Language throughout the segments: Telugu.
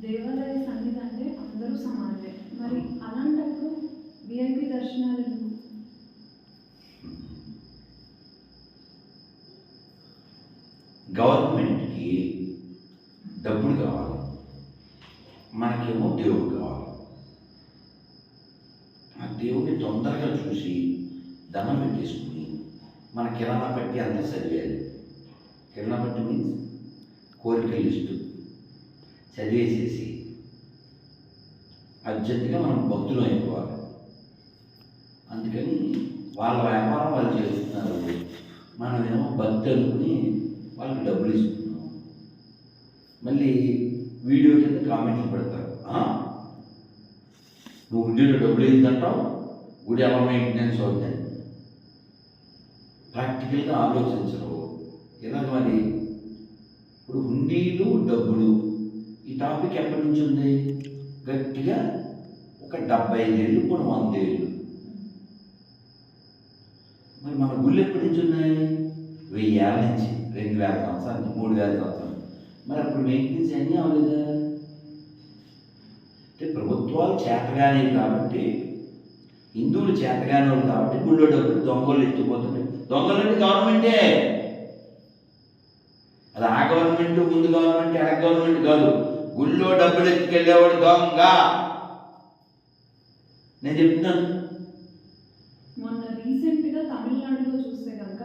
దేవాలయ సన్నిధి అంటే అందరూ సమానమే. మరి అలాంటప్పుడు విఐపి దర్శనాలు గవర్నమెంట్కి డబ్బులు కావాలి. మనకేమో దేవుడు కావాలి. ఆ దేవుడిని తొందరగా చూసి దండం పెట్టేసుకుని మన కిరాణా పట్టి అంతా చదివేయాలి. కిరాణా పట్టి మీన్స్ కోరిక లిస్టు చదివేసేసి అర్జెంటుగా మనం భక్తులు అయిపోవాలి. అందుకని వాళ్ళ వ్యాపారం వాళ్ళు చేస్తున్నారు. మనమేమో భక్తి అనుకుని వాళ్ళకి డబ్బులు ఇస్తున్నాం. మళ్ళీ వీడియో కింద కామెంట్లు పెడతారు. నువ్వు గుడిలో డబ్బులు ఏంటంటావు గుడి ఎలా మెయింటెనెన్స్ అవుతాయి ప్రాక్టికల్గా ఆలోచించరు. ఇలాగ మరి ఇప్పుడు హుండీలు డబ్బులు ఈ టాపిక్ ఎప్పటి నుంచి ఉంది? గట్టిగా ఒక డెబ్బై ఐదేళ్ళు కొన్ని వంద ఏళ్ళు మరి మన గుళ్ళు ఎప్పటి నుంచి ఉన్నాయి? వెయ్యి ఏళ్ళ నుంచి రెండు వేల సంవత్సరాల నుంచి మూడు వేల సంవత్సరాలు మరి అప్పుడు మెయింటెనెన్స్ అన్నీ అవ్వలేదా? అంటే ప్రభుత్వాలు చేతగానే కాబట్టి హిందువులు చేతగానే కాబట్టి గుళ్ళో డబ్బులు దొంగలు ఎత్తిపోతుంటాయి దొంగలంటే గవర్నమెంటే. అది ఆ గవర్నమెంట్ ముందు గవర్నమెంట్ ఎడ గవర్నమెంట్ కాదు. గుళ్ళో డబ్బులు ఎత్తుకెళ్ళేవాడు దొంగ. నేను చెప్తున్నాను. మొన్న రీసెంట్గా తమిళనాడులో చూస్తే కనుక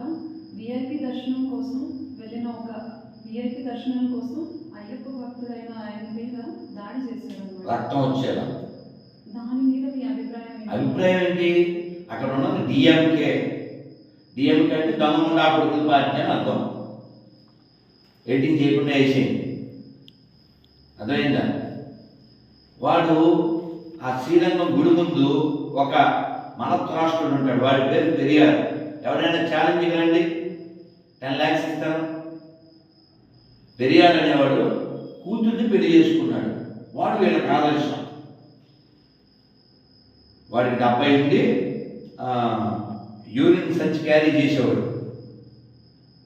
విఐపి దర్శనం కోసం వెళ్ళిన ఒక విఐపి దర్శనం కోసం అయ్యప్ప భక్తుడైన ఆయన మీద దాడి చేశారు. రక్తం వచ్చేలా. దాని మీద మీ అభిప్రాయం? అభిప్రాయం ఏంటి? అక్కడ ఉన్నది డిఎంకే డిఎంకే అంటే దొంగముండా కొడుకుల పార్టీ అని అర్థం. ఎడిటింగ్ చేయకుండా వేసేయండి. అర్థమైందా? వాడు ఆ శ్రీరంగం గుడి ముందు ఒక మనత్రాష్ట్రుడు ఉంటాడు. వాడి పేరు పెరియారు. ఎవరైనా ఛాలెంజ్ రండి టెన్ ల్యాక్స్ ఇస్తాను పెరియాడు అనేవాడు కూతుర్ని పెళ్ళి చేసుకున్నాడు. వాడు వీళ్ళకి ఆదర్శం. వాడికి డెబ్బై ఉండి యూరిన్ సచ్ క్యారీ చేసేవాడు.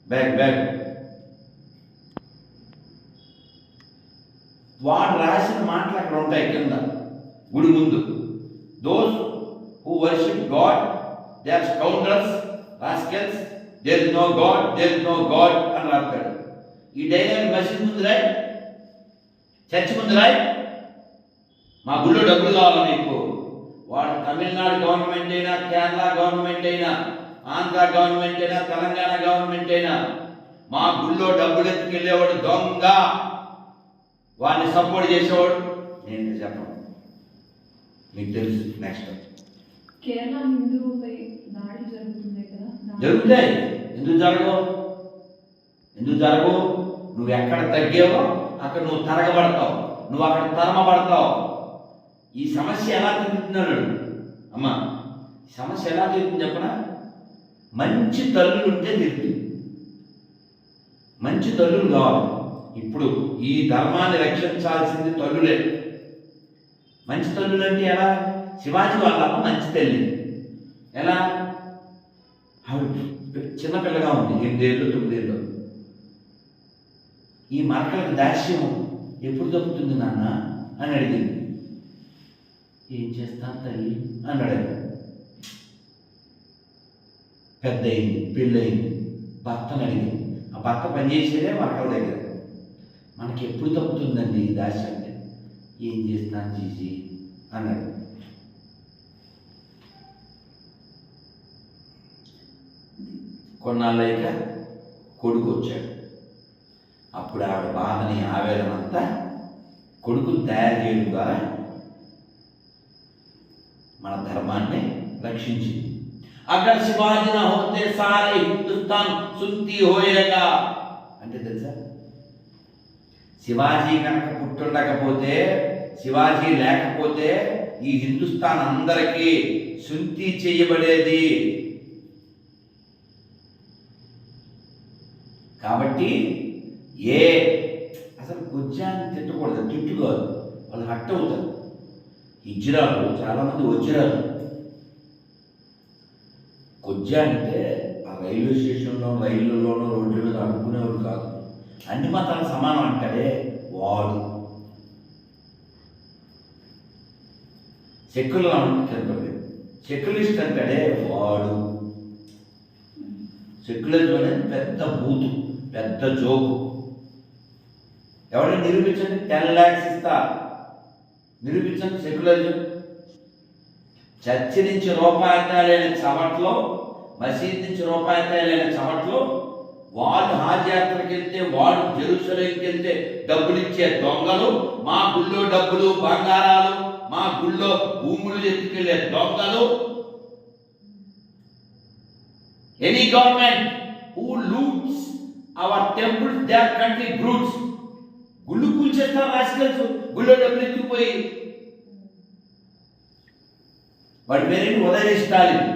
బ్యాగ్ బ్యాగ్ వాడు రాసిన మాటలు అక్కడ ఉంటాయి కింద. గుడి ముందు. Those who worship god they are scoundrels rascals there no god there no god అని రాస్తాడు. ఈ డైలాగ్ మసీద్ ముందు రాయ్. చర్చి ముందు రాయ్. మా గుళ్ళో డబ్బులు కావాలి మీకు వాడు తమిళనాడు గవర్నమెంట్ అయినా కేరళ గవర్నమెంట్ అయినా ఆంధ్ర గవర్నమెంట్ అయినా తెలంగాణ గవర్నమెంట్ అయినా మా గుళ్ళో డబ్బులు ఎత్తుకెళ్ళేవాడు దొంగ. వాడిని సపోర్ట్ చేసేవాడు? నేను చెప్పను. మీకు తెలుసు నెక్స్ట్ కేరళ హిందువుపై దాడి జరుగుతుంది కదా? దాని- జరుగుతాయి. ఎందుకు జరగవు? ఎందుకు జరగవు? నువ్వు ఎక్కడ తగ్గావో అక్కడ నువ్వు తరగబడతావు. నువ్వు అక్కడ తరమబడతావు. ఈ సమస్య ఎలా తిరుగుతున్నాడు అమ్మా సమస్య ఎలా తిరుగుతుంది చెప్పనా? మంచి తల్లులు ఉంటే తిరుగుతుంది మంచి తల్లులు కావాలి. ఇప్పుడు ఈ ధర్మాన్ని రక్షించాల్సింది తల్లులే. మంచి తల్లులు అంటే ఎలా? శివాజీ వాళ్ళ మంచి తల్లి. ఎలా? ఆవిడ చిన్నపిల్లగా ఉంది ఎనిమిదేళ్ళు తొమ్మిదేళ్ళు. ఈ మరకలకు దాస్యం ఎప్పుడు తప్పుతుంది నాన్న? అని అడిగింది. ఏం చేస్తాను తల్లి? అన్నాడు ఆయన. పెద్ద అయింది పెళ్ళయింది. భర్తను అడిగింది. ఆ భర్త పనిచేసేదే మరకల దగ్గర. మనకి ఎప్పుడు తప్పుతుందండి ఈ అంటే? ఏం చేస్తాను చేసి అన్నాడు. కొన్నాళ్ళైక కొడుకు వచ్చాడు. అప్పుడు ఆవిడ బాధని ఆవేదన అంతా కొడుకును తయారు చేయడం ద్వారా మన ధర్మాన్ని రక్షించింది. అక్కడ శివాజీ నా హోతే సారే హిందుస్థాన్ సుంతి హోయేగా శివాజీ కనుక పుట్టుండకపోతే శివాజీ లేకపోతే ఈ హిందుస్థాన్ అందరికీ సుంతి చేయబడేది. కాబట్టి ఏ అసలు కుజ్జాన్ని తిట్టకూడదు తిట్టు కాదు వాళ్ళు హట్ అవుతారు. హిజ్రాలు చాలామంది వజ్రాలు కొజ్జ అంటే ఆ రైల్వే స్టేషన్లో రైళ్ళలోనూ రోడ్ల మీద అడుక్కునేవాడు కాదు. అన్ని మతాలు సమానం అంటాడే వాడు. సెక్యులర్ కనపడలేదు. సెక్యులరిస్ట్ అంటాడే వాడు. సెక్యులరిజం అనేది పెద్ద బూతు పెద్ద జోకు. ఎవరైనా నిరూపించండి టెన్ ల్యాక్స్ ఇస్తా. నిరూపించండి సెక్యులరిజం. చర్చి నుంచి రూపాయలైన చవట్లో మసీద్ నుంచి రూపాయలైన చవట్లో వాళ్ళు వెళ్తే వాడు జెరూసలేంకి వెళ్తే డబ్బులు ఇచ్చే దొంగలు మా గుళ్ళో డబ్బులు బంగారాలు మా గుళ్ళో భూములు ఎత్తుకెళ్ళే దొంగలు any government who loots our temples they are country brutes గుళ్ళు కూల్చేస్తారు రాసుకెళ్తూ గుళ్ళో డబ్బులు ఎత్తుకుపోయి. వాడి పేరేంటి? ఉదయ స్టాలిన్.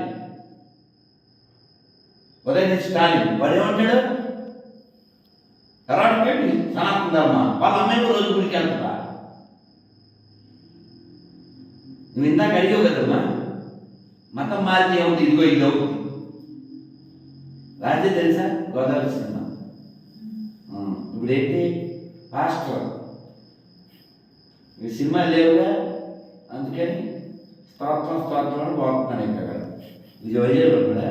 ఉదయ స్టాలిన్. వాడు ఏమంటాడు కరాడు సనాతన ధర్మ వాళ్ళ అమ్మాయి రోజు గుడికి వెళ్తుందా? నువ్వు ఇందాక అడిగావు కదమ్మా మతం మారితే ఏముంది? ఇదిగో ఇది. అవుతుంది రాజే తెలుసా? గోదావరి సినిమా. ఇప్పుడు ఏంటి పాస్టర్. ఈ సినిమా లేవుగా? అందుకని స్తోత్రం స్తోత్రం అని పోతున్నాను ఇక్కడ ఇది వైజాగ్లో కూడా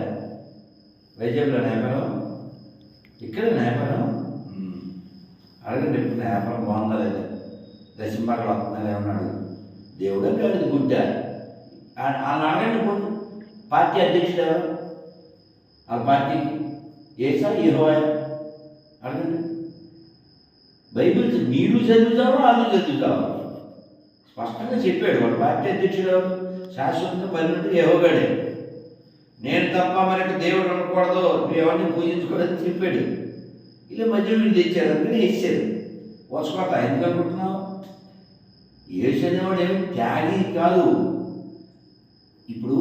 వైజాగ్లో నేపథ్యం ఇక్కడ నేపథ్యం అడగండి ఎప్పుడు వ్యాపారం బాగుందా లేదా దశంబాగా వస్తుందని ఏమన్నాడు దేవుడే కాదు గుడ్డ వాళ్ళు అడగండి ఇప్పుడు. పార్టీ అధ్యక్షుడు ఎవరు? వాళ్ళ పార్టీకి ఏసా హీరోయా అడగండి. బైబిల్ నీళ్ళు మీరు వాళ్ళు చదువుతావో? స్పష్టంగా చెప్పాడు వాడు పార్టీ అధ్యక్షుడు ఎవరు? శాశ్వతంగా పరిమితి యహోగాడే. నేను తప్ప మనకు దేవుడు ఉండకూడదు. నువ్వు ఎవరిని పూజించకూడదని చెప్పాడు. ఇలా మధ్య వీళ్ళు తెచ్చారు అందుకని వేసారు వసుకోట ఎందుకు అనుకుంటున్నావు యేసు అనేవాడు ఏమి త్యాగి కాదు. ఇప్పుడు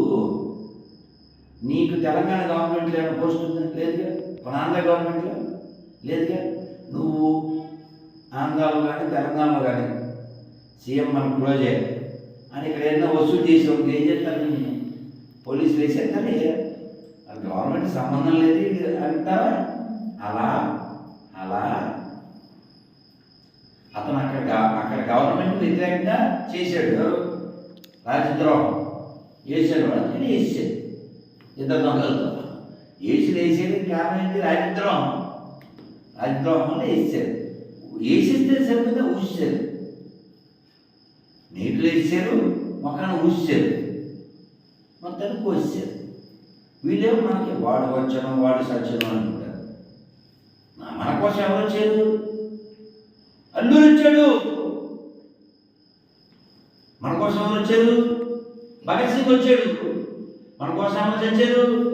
నీకు తెలంగాణ గవర్నమెంట్లో ఏమైనా పోస్ట్ ఉందా? లేదుగా? మన ఆంధ్ర గవర్నమెంట్లో? లేదుగా? నువ్వు ఆంధ్రాలో కానీ తెలంగాణలో కానీ సీఎం మన క్లోజే అని ఇక్కడ ఏదైనా వసూలు చేసేవాడికి ఏం చేస్తారు పోలీసులు వేసేస్తారు? అది గవర్నమెంట్ సంబంధం లేదు అంటారా? అలా అలా అతను అక్కడ అక్కడ గవర్నమెంట్ వ్యతిరేకంగా చేశాడు. రాజద్రోహం వేసాడు అందుకని వేసాడు ఇద్దరు దొంగలతో వేసి వేసేది కారణం ఏంటి? రాజద్రోహం రాజద్రోహం వల్ల వేసాడు వేసిస్తే సరిపోతే ఊసారు నీటిలో వేసారు మొక్కను ఊసారు మొత్తానికి కోసారు వీళ్ళేమో మనకి వాడు వచ్చను వాడు సచ్చను అనుకుంటారు మన కోసం ఎవరు వచ్చారు అల్లుడు వచ్చాడు. మన కోసం ఎవరు వచ్చారు? భగత్ సింగ్ వచ్చాడు. మన కోసం ఎవరు చచ్చారు?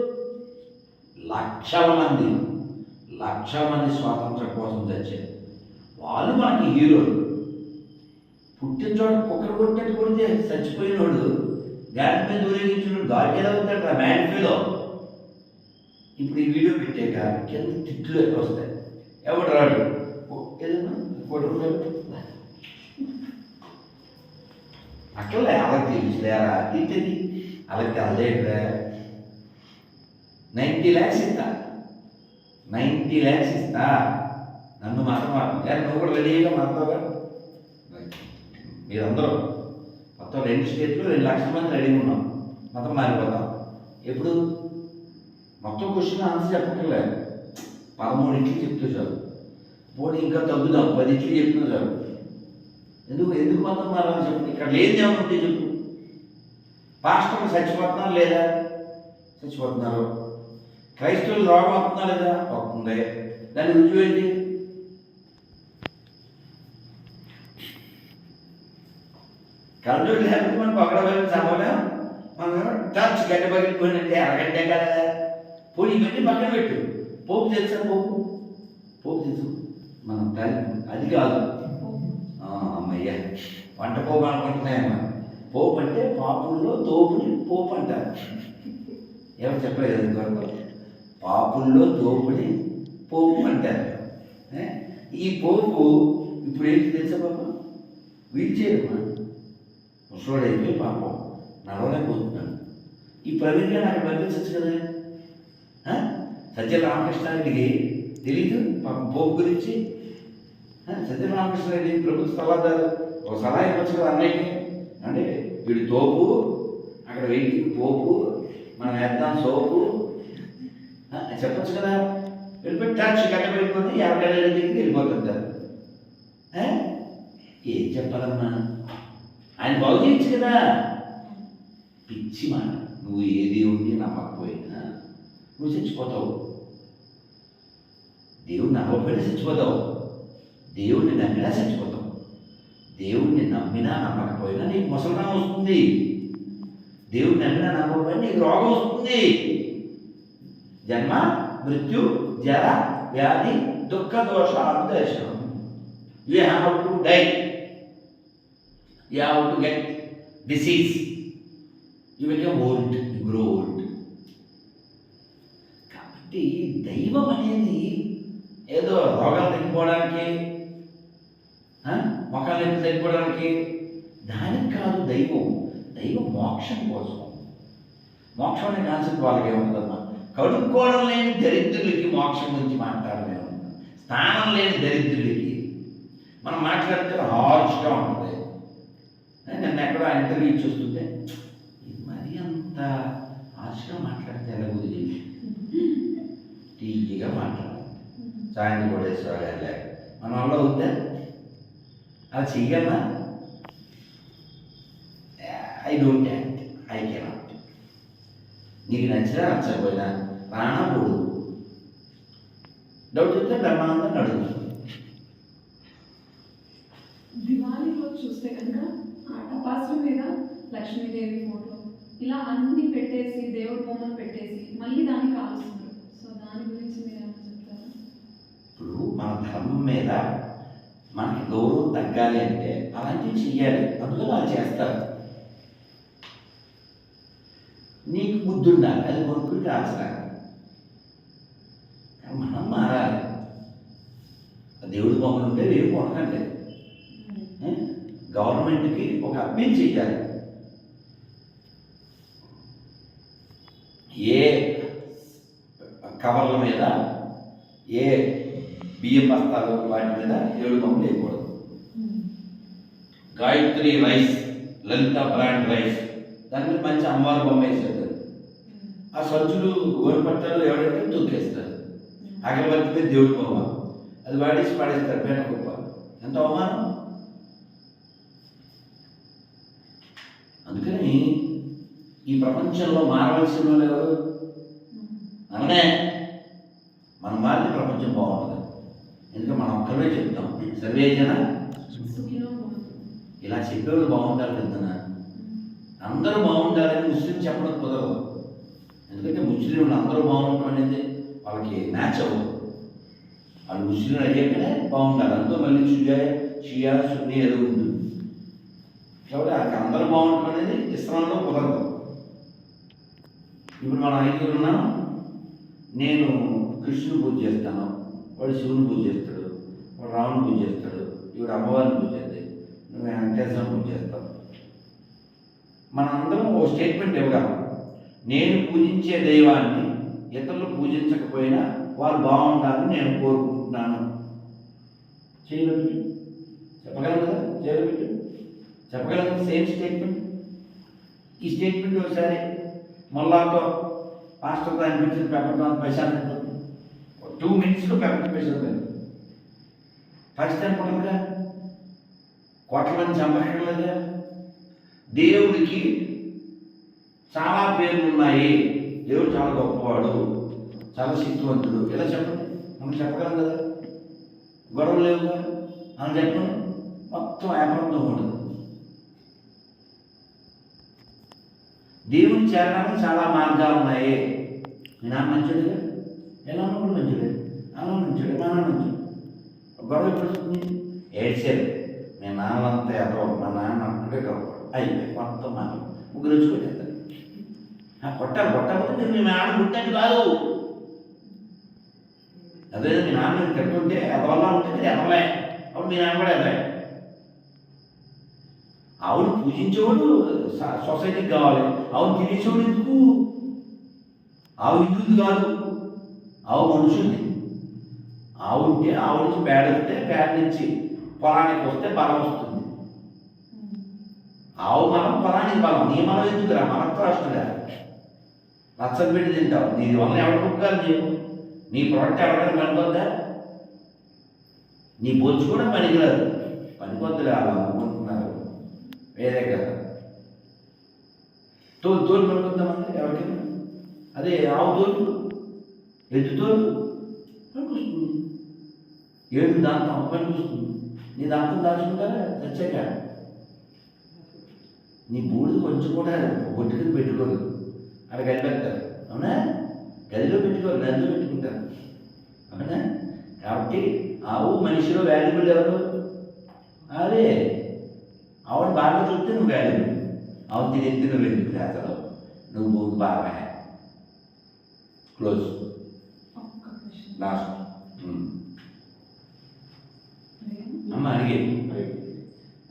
లక్షల మంది లక్షల మంది స్వాతంత్రం కోసం చచ్చారు. వాళ్ళు మనకి హీరోలు. పుట్టిన చోట కుక్కర్ కొట్టినట్టు కొడితే చచ్చిపోయినోడు గాలి మీద ఊరేగించిన గాడి ఎలా అవుతాడు రా మ్యాన్ఫీలో ఇప్పుడు ఈ వీడియో పెట్టాక కింద తిట్లు ఎక్కువ వస్తాయి. ఎవడు రాడు ఓ, ఏదన్నా కొడుకు అట్లే అలా తెలుసులేరా తిట్టది అలా తెల్లలేదురా నైంటీ ల్యాక్స్ ఇస్తా నైంటీ ల్యాక్స్ ఇస్తా నన్ను మాత్రం కానీ నువ్వు కూడా రెడీగా మాట్లాడగా మీరందరూ మొత్తం రెండు స్టేట్లు రెండు లక్షల మంది రెడీగా ఉన్నాం మొత్తం మారిపోతాం ఎప్పుడు మొత్తం క్వశ్చన్ ఆన్సర్ చెప్పట్లేదు పదమూడు ఇంటికి చెప్తే చాలు పోనీ ఇంకా తగ్గుదాం పది ఇంటికి చెప్పినా చాలు ఎందుకు ఎందుకు మొత్తం మారాలని చెప్పండి? ఇక్కడ లేని ఏమంటే చెప్పు. పాస్టర్లు చచ్చిపోతున్నారు లేదా? చచ్చిపోతున్నారు క్రైస్తవులు రోగం వస్తున్నా లేదా? వస్తుంది దాని రుజువు ఏంటి? కలజోడు లేకపోతే మనం పక్కన పోయి చదవలేం. మనం టచ్ గడ్డ పగిలిపోయినట్టే అరగంటే కదా. పోయి ఇవన్నీ పక్కన పెట్టు. పోపు తెలుసా పోపు? పోపు తెలుసు. మనం తల్లి అది కాదు. అమ్మయ్య. వంట పోపు అనుకుంటున్నాయమ్మా. పోపు అంటే పాపుల్లో తోపుని పోపు అంటారు. ఎవరు చెప్పలేదు ఇంతవరకు? పాపుల్లో తోపుని పోపు అంటారు. ఈ పోపు ఇప్పుడు ఏంటి తెలుసా పాప? వీల్ చేయమ్మా ముసలోడైపోయి పాపం నడవలేకపోతున్నాను ఈ ప్రవీణ్ నాకు అక్కడ పంపించచ్చు కదా? ఆ? సత్య రామకృష్ణారెడ్డికి తెలీదు? పాపం పోపు గురించి. ఆ? సత్య రామకృష్ణారెడ్డి ప్రభుత్వ సలహాదారు? ఒక సలహా ఇవ్వచ్చు కదా అన్నయ్యకి? అంటే వీడు తోపు అక్కడ వెయిటింగ్ పోపు మనం వేద్దాం సోపు. చెప్పచ్చు చెప్పొచ్చు కదా? వెళ్ళిపోయి ట్యాక్సీ కట్ట పెట్టుకొని ఏళ్ళ దగ్గరికి వెళ్ళిపోతుంటారు ఏం చెప్పాలమ్మా? ఆయన బాగు చేయొచ్చు కదా? పిచ్చి మాట. నువ్వు ఏ దేవుణ్ణి నమ్మకపోయినా నువ్వు చచ్చిపోతావు. దేవుణ్ణి నమ్మకపోయినా చచ్చిపోతావు. దేవుడిని నమ్మినా చచ్చిపోతాం దేవుణ్ణి నమ్మినా నమ్మకపోయినా నీకు ముసలితనం వస్తుంది. దేవుని నమ్మినా నమ్మకపోయినా నీకు రోగం వస్తుంది. జన్మ మృత్యు జర వ్యాధి దుఃఖ దోషాలు దర్శనం you have to die you have to get disease you become old grow old కాబట్టి దైవం అనేది ఏదో రోగాలు తగ్గిపోవడానికి మొక్కలు నొప్పి తగ్గిపోవడానికి దానికి కాదు దైవం. దైవం మోక్షం కోసం. మోక్షం అనే కాన్సెప్ట్ వాళ్ళకి ఏముందమ్మా? కడుక్కోవడం లేని దరిద్రులకి మోక్షం గురించి మాట్లాడమే ఉంది స్నానం లేని దరిద్రులకి. మనం మాట్లాడితే హార్ష్గా ఉంటుంది. నేను ఎక్కడో ఇంటర్వ్యూ చూస్తుంటే ఇది మరీ అంత హార్ష్గా మాట్లాడితే ఎలా కుదిరి తీయగా మాట్లాడాలి సాయంత్రం కోటేశ్వర గారు మన వల్ల అవుద్దా అలా చెయ్యమ్మా I don't act I cannot నీకు నచ్చినా నచ్చకపోయినా రానా పోడు డౌట్ చెప్తే బ్రహ్మానందం అడుగు దివాళీలో చూస్తే కనుక ఆ టపాసుల మీద లక్ష్మీదేవి ఫోటో ఇలా అన్ని పెట్టేసి దేవుడి బొమ్మలు పెట్టేసి మళ్ళీ దాన్ని కాలుస్తున్నారు సో దాని గురించి మీరు ఇప్పుడు మన ధర్మం మీద మనకి గౌరవం తగ్గాలి అంటే అలాంటివి చెయ్యాలి. అందులో వాళ్ళు చేస్తారు. నీకు బుద్ధి ఉండాలి. అది కొనుక్కుని కాల్చడానికి మనం మారాలి. దేవుడి బొమ్మలు ఉంటే వేరు కొనకండి. ఏ? గవర్నమెంట్కి ఒక అప్పీల్ చేయాలి ఏ కవర్ల మీద ఏ బియ్యం బస్తాలు వాటి మీద ఏడు బొమ్మలు వేయకూడదు. Gayatri rice Lalitha brand rice దాని మీద మంచి అమ్మవారి బొమ్మ వేసేస్తారు. ఆ సంచులు గోరు పట్టాలు ఎవరైతే తొక్కేస్తారు. అగరబత్తి మీద దేవుడి బొమ్మ. అది వాడేసి పాడేస్తారు పేట గొప్ప ఎంత అవమానం. అందుకని ఈ ప్రపంచంలో మారవలసిన వాళ్ళు ఎవరు? మనమే మనం మారితే ప్రపంచం బాగుంటుంది. ఎందుకంటే మనం ఒక్కరే చెప్తాం. సర్వే జన. ఇలా చెప్పేవాళ్ళు బాగుంటారు కదా అందరూ బాగుండాలని ముస్లిం చెప్పడం కుదరదు. ఎందుకంటే ముస్లింలు అందరూ బాగుండటం అనేది వాళ్ళకి మ్యాచ్ అవ్వదు. వాళ్ళు ముస్లింలు అయ్యాకనే బాగుండాలి. అంతా మళ్ళీ షియా షియా సున్నీ ఏదో ఉంటుంది కాబట్టి వాళ్ళకి అందరూ బాగుండటం అనేది ఇస్లాంలో కుదరదు. ఇప్పుడు మనం ఐదుగురు ఉన్నాం. నేను కృష్ణుని పూజ చేస్తాను. వాడు శివుని పూజ చేస్తాడు వాడు రాముని పూజ చేస్తాడు ఇవిడు అమ్మవారిని పూజ చేస్తాయి నువ్వు వెంకటేశ్వర పూజ చేస్తాం మనందరం ఓ స్టేట్మెంట్ ఇవ్వగలం. నేను పూజించే దైవాన్ని ఇతరులు పూజించకపోయినా వారు బాగుండాలని నేను కోరుకుంటున్నాను. చేయలేదు చెప్పగలం కదా? చేయలేదు చెప్పగలం సేమ్ స్టేట్మెంట్ ఈ స్టేట్మెంట్ ఒకసారి మొల్లాతో దాన్ని అనిపించిన పేపర్తో పైసాలు టూ మినిట్స్లో పెప్పటి పైసలు పాకిస్తాన్ పడదుగా కోట్ల మంది దేవుడికి చాలా పేర్లు ఉన్నాయి. దేవుడు చాలా గొప్పవాడు చాలా శక్తివంతుడు. ఇలా చెప్పండి? మనం చెప్పగలం కదా? గొడవలు లేవుగా? అని చెప్పండి మొత్తం ఏపడంతో ఉండదు దేవుని చేరడానికి చాలా మార్గాలు ఉన్నాయి. నేను నాన్న మంచిదిగా ఎలా ఉన్నప్పుడు మంచిదే అలా మంచిదే మా నాన్న మంచిది గొడవ ఎప్పుడు వస్తుంది ఏడ్చారు మీ నాన్నంతా ఎదవ మా నాన్న అక్కడే గొప్ప అయిపోయి మొత్తం మా ముగ్గురు వచ్చి కొట్టేస్తారు. ఆ కొట్టాలి కొట్టకపోతే మీరు మీ నాన్న పుట్టినట్టు కాదు. అదే మీ నాన్న తిట్టుంటే తింటుంటే ఎదవల్లా ఉంటుంది ఎదవలే. అప్పుడు మీ నాన్న కూడా ఎదవే ఆవును పూజించేవాడు సొసైటీకి కావాలి. ఆవును తినేసేవాడు ఎందుకు? ఆవు హిందువుది కాదు. ఆవు మనుషుల్ని. ఆవు ఉంటే ఆవు నుంచి పేడ వస్తే పేడ నుంచి పొలానికి వస్తే బలం వస్తుంది. ఆవు మనం పొలానికి బలం. నీ మనం ఎందుకురా? మనతో రాష్ట్రుడా నచ్చని పెట్టి తింటావు. నీ వల్ల ఎవరు కుక్కాలి నీవు నీ ప్రోడక్ట్ ఎవరైనా పనికొద్దా? నీ బొచ్చు కూడా పనికిరాదు. పనికొద్దులే అలా అనుకుంటున్నారు. వేరే కదా. తోలు తోలు పనికొద్దామంటే ఎవరికైనా? అదే ఆవు తోలు. ఎద్దు పనికొస్తుంది. ఏడు దాంతో పనికొస్తుంది. నీ దాంతో దాచుకుంటారా? చచ్చాక. నీ బూడిద కొంచెం కూడా బొట్టు కింద పెట్టుకోరు అక్కడ కలిపెడతారు అవునా? గదిలో పెట్టుకోరు గదిలో పెట్టుకుంటారు. అవునా? కాబట్టి ఆవు మనిషిలో వాల్యుబుల్ ఎవరు? అదే. ఆవిడ బాగా చూస్తే నువ్వు వాల్యుబుల్. ఆవు తిని నువ్వు వెళ్ళి అసలు. నువ్వు బాగా. క్లోజ్. లాస్ట్. అమ్మ అడిగే.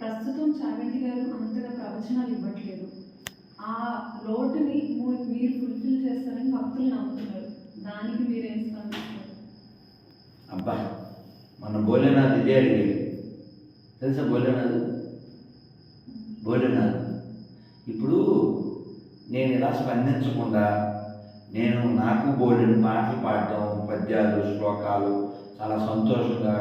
ప్రస్తుతం చాగంటి గారు అంతగా ప్రవచనాలు ఇవ్వట్లేదు. ఆ లోటుని మూ- మీరు ఫుల్ఫిల్ చేస్తారని భక్తులు నమ్ముతున్నారు. దానికి మీరేం స్పందిస్తారు? అబ్బా మన భోలేనాథ్ ఇదే అడిగాడు. తెలుసా భోలేనాథ్? భోలేనాథ్ ఇప్పుడు నేను ఇలా స్పందించకుండా నేను నాకు బోల్డెన్ పాటలు పాడటం పద్యాలు శ్లోకాలు చాలా సంతోషంగా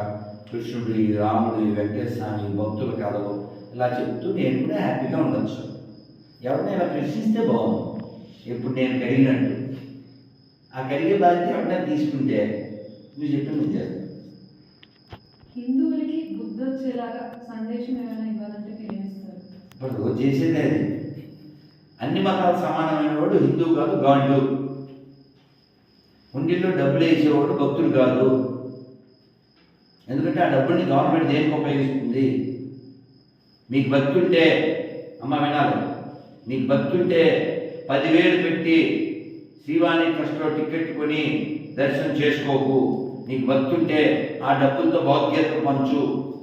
కృష్ణుడి రాముడి వెంకటేశ్వర భక్తుల కథలు ఇలా చెప్తూ నేను కూడా హ్యాపీగా ఉండొచ్చు. ఎవరిని ఇలా ప్రశ్నిస్తే బాగుంది ఇప్పుడు నేను కడిగినట్టు. ఆ కడిగే బాధ్యత ఎవరైనా తీసుకుంటే నువ్వు చెప్పిన హిందువులకి బుద్ధి వచ్చేలాగా సందేశం ఏమైనా ఇవ్వాలంటే మీరేమిస్తారు ఇప్పుడు చేసేదే అన్ని మతాలు సమానమైన వాడు హిందూ కాదు గాండు. హుండీలో డబ్బులు వేసేవాడు భక్తుడు కాదు. ఎందుకంటే ఆ డబ్బుల్ని గవర్నమెంట్ దేనికి ఉపయోగిస్తుంది? మీకు భక్తి ఉంటే అమ్మ వినాలి. నీకు భక్తి ఉంటే పదివేలు పెట్టి శ్రీవాణి ట్రస్ట్లో టికెట్ కొని దర్శనం చేసుకోకు. నీకు భక్తి ఉంటే ఆ డబ్బులతో భౌతికతను పంచు.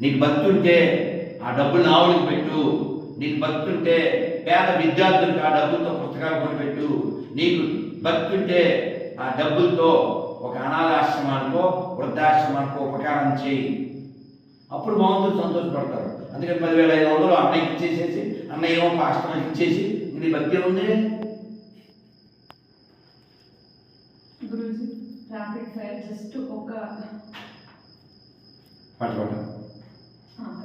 నీకు భక్తి ఉంటే ఆ డబ్బులు ఆవులకు పెట్టు. నీకు భక్తి ఉంటే పేద విద్యార్థులకు ఆ డబ్బులతో పుస్తకాలు కొనిపెట్టు. నీకు భక్తి ఉంటే ఆ డబ్బులతో ఒక అనాథాశ్రమానికో వృద్ధాశ్రమానికో ఉపకారం చేయి. అప్పుడు బాగుంటుంది సంతోషపడతారు. అందుకని పదివేల ఐదు వందలు అన్నయ్యకి ఇచ్చేసేసి అన్నయ్య ఏమో పాస్టర్కి ఇచ్చేసి నీ భక్తి ఉంది ర్యాపిడ్ ఫైర్ జస్ట్ ఒక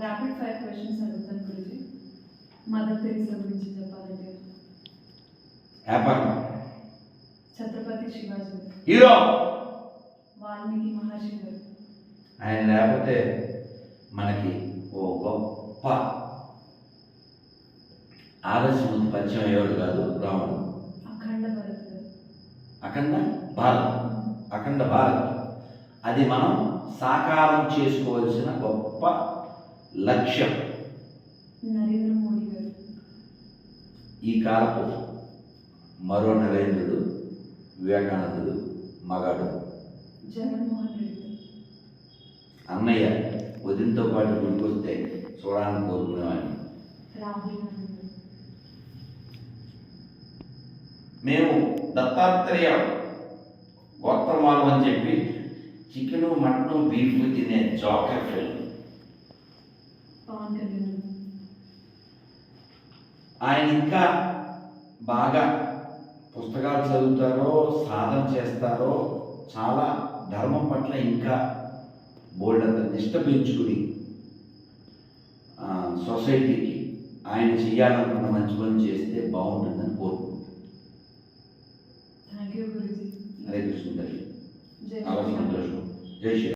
ర్యాపిడ్ ఫైర్ క్వశ్చన్స్ అడుగుతాను గురూజీ. మదర్ తెరీసా గురించి చెప్పాలంటే. వ్యాపారం ఛత్రపతి శివాజీ హీరో! వాల్మీకి మహర్షి గారు. ఆయన లేకపోతే మనకి ఓ గొప్ప ఆదర్శవంతి పరిచయం అయ్యేవాడు కాదు రాముడు. అఖండ భరత్ అఖండ భారత్. అఖండ భారత్. అది మనం సాకారం చేసుకోవలసిన గొప్ప లక్ష్యం. నరేంద్ర మోడీ గారు. ఈ కాలపు మరో నరేంద్రుడు వివేకానందుడు మగాడు. అన్నయ్య వదినతో పాటు గుడికొస్తే చూడాలని కోరుకునేవాడిని. మేము దత్తాత్రేయ గోత్రమాలం అని చెప్పి చికెను మటను బీఫ్ తినే జోకర్ ఫిల్మ్. ఆయన ఇంకా బాగా పుస్తకాలు చదువుతారో సాధన చేస్తారో చాలా ధర్మం పట్ల ఇంకా బోల్డ్ అంత నిష్ట పెంచుకుని సొసైటీకి ఆయన చేయాలనుకున్న మంచి పని చేస్తే బాగుంటుందని కోరుకుంటున్నాను. హరే కృష్ణ తల్లి జై చాలా శ్రీరామ్. సంతోషం. జై శ్రీ